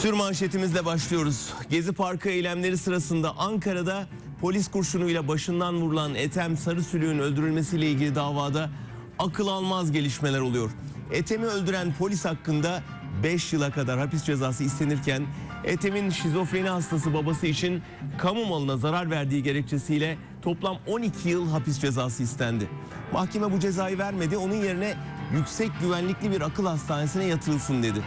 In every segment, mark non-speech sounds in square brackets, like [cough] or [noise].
Sür manşetimizle başlıyoruz. Gezi Parkı eylemleri sırasında Ankara'da polis kurşunuyla başından vurulan Ethem Sarısülük'ün öldürülmesiyle ilgili davada akıl almaz gelişmeler oluyor. Ethem'i öldüren polis hakkında 5 yıla kadar hapis cezası istenirken Ethem'in şizofreni hastası babası için kamu malına zarar verdiği gerekçesiyle toplam 12 yıl hapis cezası istendi. Mahkeme bu cezayı vermedi. Onun yerine yüksek güvenlikli bir akıl hastanesine yatırılsın dedi.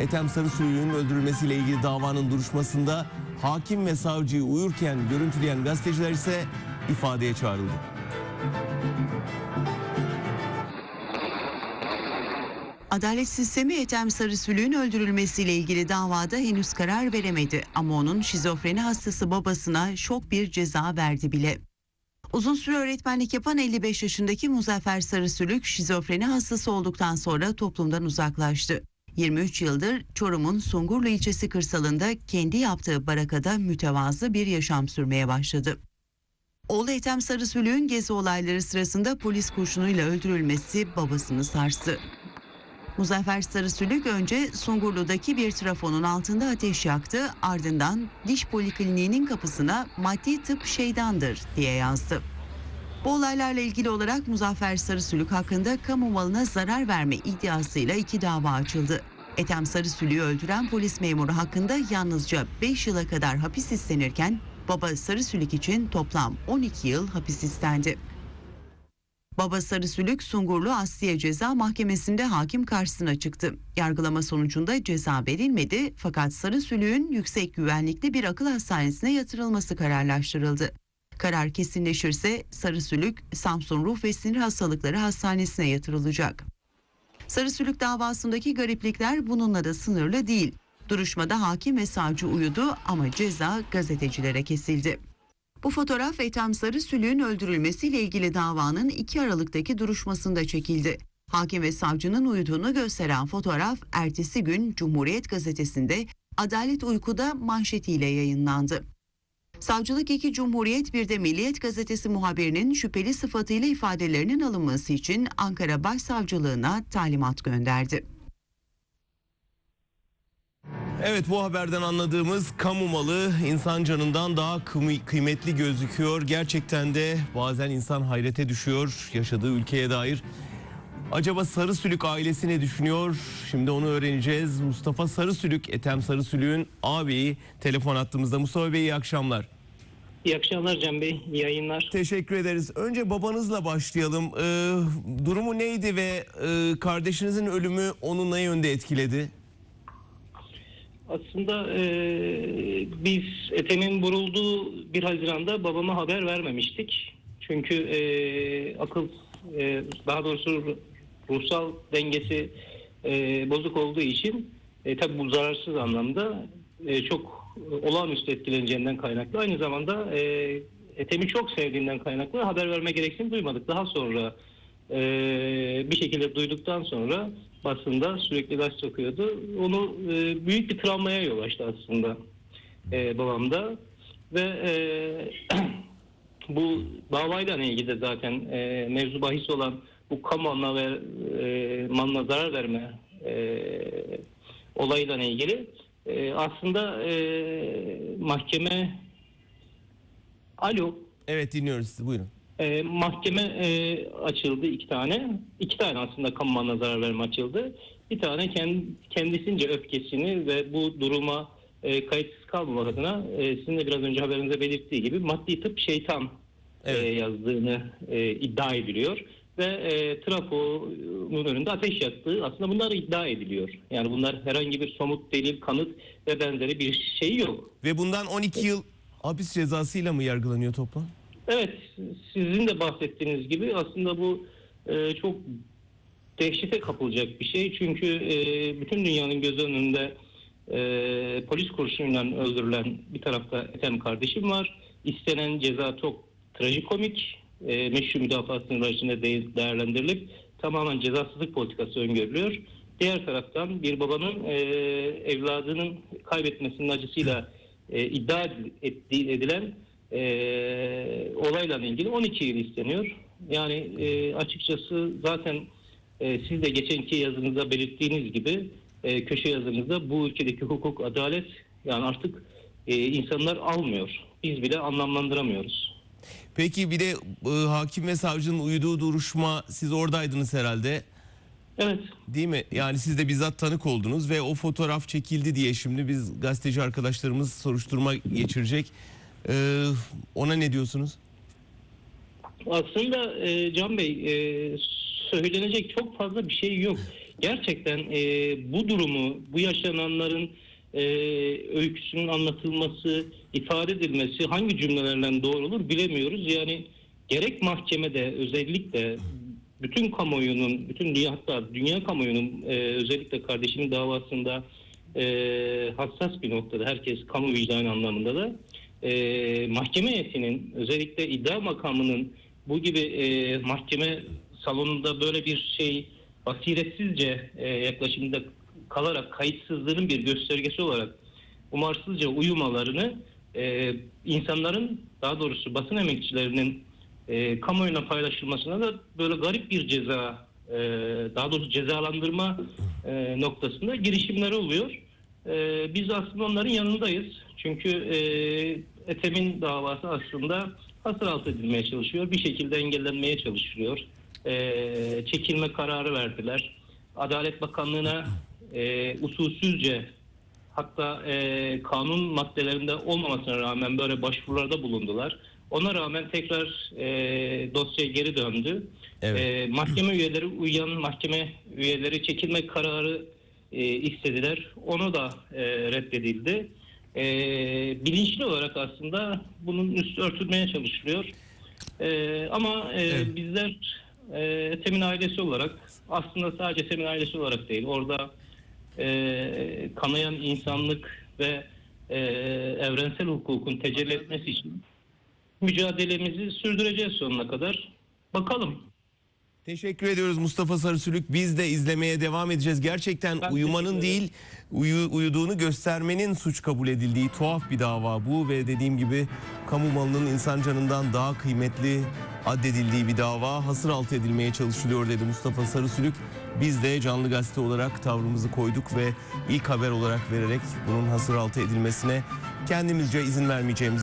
Ethem Sarısülük'ün öldürülmesiyle ilgili davanın duruşmasında hakim ve savcıyı uyurken görüntüleyen gazeteciler ise ifadeye çağrıldı. Adalet sistemi Ethem Sarısülük'ün öldürülmesiyle ilgili davada henüz karar veremedi ama onun şizofreni hastası babasına şok bir ceza verdi bile. Uzun süre öğretmenlik yapan 55 yaşındaki Muzaffer Sarısülük şizofreni hastası olduktan sonra toplumdan uzaklaştı. 23 yıldır Çorum'un Sungurlu ilçesi kırsalında kendi yaptığı barakada mütevazı bir yaşam sürmeye başladı. Oğlu Ethem Sarısülük'ün gezi olayları sırasında polis kurşunuyla öldürülmesi babasını sarstı. Muzaffer Sarısülük önce Sungurlu'daki bir trafonun altında ateş yaktı ardından diş polikliniğinin kapısına maddi tıp şeydandır diye yazdı. Bu olaylarla ilgili olarak Muzaffer Sarısülük hakkında kamu malına zarar verme iddiasıyla iki dava açıldı. Ethem Sarısülük'ü öldüren polis memuru hakkında yalnızca 5 yıla kadar hapis istenirken baba Sarısülük için toplam 12 yıl hapis istendi. Baba Sarısülük Sungurlu Asliye Ceza Mahkemesi'nde hakim karşısına çıktı. Yargılama sonucunda ceza verilmedi fakat Sarısülük'ün yüksek güvenlikli bir akıl hastanesine yatırılması kararlaştırıldı. Karar kesinleşirse Sarısülük Samsun Ruh ve Sinir Hastalıkları Hastanesi'ne yatırılacak. Sarısülük davasındaki gariplikler bununla da sınırlı değil. Duruşmada hakim ve savcı uyudu ama ceza gazetecilere kesildi. Bu fotoğraf Ethem Sarısülük'ün öldürülmesiyle ilgili davanın 2 Aralık'taki duruşmasında çekildi. Hakim ve savcının uyuduğunu gösteren fotoğraf ertesi gün Cumhuriyet Gazetesi'nde Adalet Uyku'da manşetiyle yayınlandı. Savcılık 2 Cumhuriyet bir de Milliyet Gazetesi muhabirinin şüpheli sıfatıyla ifadelerinin alınması için Ankara Başsavcılığına talimat gönderdi. Evet bu haberden anladığımız kamu malı insan canından daha kıymetli gözüküyor. Gerçekten de bazen insan hayrete düşüyor yaşadığı ülkeye dair. Acaba Sarısülük ailesi ne düşünüyor? Şimdi onu öğreneceğiz. Mustafa Sarısülük, Ethem Sarısülük'ün ağabeyi telefon attığımızda. Mustafa Bey iyi akşamlar. İyi akşamlar Cem Bey, iyi yayınlar. Teşekkür ederiz. Önce babanızla başlayalım. Ee, durumu neydi ve e, kardeşinizin ölümü onu ne yönde etkiledi? Aslında e, biz Ethem'in vurulduğu 1 Haziran'da babama haber vermemiştik. Çünkü e, akıl, e, daha doğrusu ruhsal dengesi e, bozuk olduğu için e, tabii bu zararsız anlamda e, çok olağanüstü etkileneceğinden kaynaklı. Aynı zamanda e, Ethem'i çok sevdiğinden kaynaklı haber verme gereksinimi duymadık. Daha sonra e, bir şekilde duyduktan sonra basında sürekli gaz okuyordu. Onu e, büyük bir travmaya yol açtı aslında e, babamda ve e, [clears throat] bu davayla ilgili de zaten e, mevzu bahis olan bu kamu malına ve e, malına zarar verme e, olayla ilgili e, aslında e, mahkeme alo Evet dinliyoruz sizi buyurun. e, mahkeme e, açıldı iki tane. İki tane aslında kamu malına zarar verme açıldı. Bir tane kend, kendisince öfkesini ve bu duruma e, kayıtsız kalmamak adına e, sizin de biraz önce haberinizde belirttiği gibi maddi tıp şeytan Evet. e, yazdığını e, iddia ediliyor. Ve e, trafonun önünde ateş yaktığı aslında bunlar iddia ediliyor. Yani bunlar herhangi bir somut delil, kanıt ve benzeri bir şey yok. Ve bundan 12 yıl hapis cezasıyla mı yargılanıyor toplam? Evet, sizin de bahsettiğiniz gibi aslında bu e, çok dehşete kapılacak bir şey. Çünkü e, bütün dünyanın göz önünde e, polis kurşunuyla öldürülen bir tarafta Ethem kardeşim var. İstenen ceza çok trajikomik. E, meşru müdafaa sınırları içinde de- değerlendirilip tamamen cezasızlık politikası öngörülüyor. Diğer taraftan bir babanın e, evladının kaybetmesinin acısıyla e, iddia edil- edilen e, olayla ilgili 12 yıl isteniyor. Yani e, açıkçası zaten e, siz de geçenki yazınızda belirttiğiniz gibi e, köşe yazımızda bu ülkedeki hukuk, adalet yani artık e, insanlar almıyor. Biz bile anlamlandıramıyoruz. Peki bir de e, hakim ve savcının uyuduğu duruşma siz oradaydınız herhalde. Evet, Değil mi? Yani siz de bizzat tanık oldunuz ve o fotoğraf çekildi diye şimdi biz gazeteci arkadaşlarımız soruşturma geçirecek. Ee, ona ne diyorsunuz? Aslında e, Can Bey e, söylenecek çok fazla bir şey yok. Gerçekten e, bu durumu, bu yaşananların e, öyküsünün anlatılması, ifade edilmesi hangi cümlelerden doğru olur bilemiyoruz. Yani gerek mahkemede özellikle bütün kamuoyunun, bütün dünya hatta dünya kamuoyunun e, özellikle kardeşimin davasında e, hassas bir noktada herkes kamu vicdanı anlamında da e, mahkeme heyetinin özellikle iddia makamının bu gibi e, mahkeme salonunda böyle bir şey basiretsizce e, yaklaşımda kalarak kayıtsızlığının bir göstergesi olarak umarsızca uyumalarını e, insanların daha doğrusu basın emekçilerinin e, kamuoyuna paylaşılmasına da böyle garip bir ceza e, daha doğrusu cezalandırma e, noktasında girişimleri oluyor. E, biz aslında onların yanındayız. Çünkü e, Ethem'in davası aslında hasır altı edilmeye çalışıyor. Bir şekilde engellenmeye çalışılıyor. E, çekilme kararı verdiler. Adalet Bakanlığı'na e, usulsüzce hatta e, kanun maddelerinde olmamasına rağmen böyle başvurularda bulundular. Ona rağmen tekrar e, dosyaya geri döndü. Evet. E, mahkeme üyeleri uyan mahkeme üyeleri çekilme kararı e, istediler. Onu da e, reddedildi. E, bilinçli olarak aslında bunun üstü örtülmeye çalışılıyor. E, ama e, Evet. bizler e, Temin ailesi olarak aslında sadece Temin ailesi olarak değil orada e, kanayan insanlık ve e, evrensel hukukun tecelli etmesi için mücadelemizi sürdüreceğiz sonuna kadar. Bakalım. Teşekkür ediyoruz Mustafa Sarısülük. Biz de izlemeye devam edeceğiz. Gerçekten Ben uyumanın değil uyu, uyuduğunu göstermenin suç kabul edildiği tuhaf bir dava bu ve dediğim gibi kamu malının insan canından daha kıymetli addedildiği bir dava hasır altı edilmeye çalışılıyor dedi Mustafa Sarısülük. Biz de canlı gazete olarak tavrımızı koyduk ve ilk haber olarak vererek bunun hasır altı edilmesine kendimizce izin vermeyeceğimizi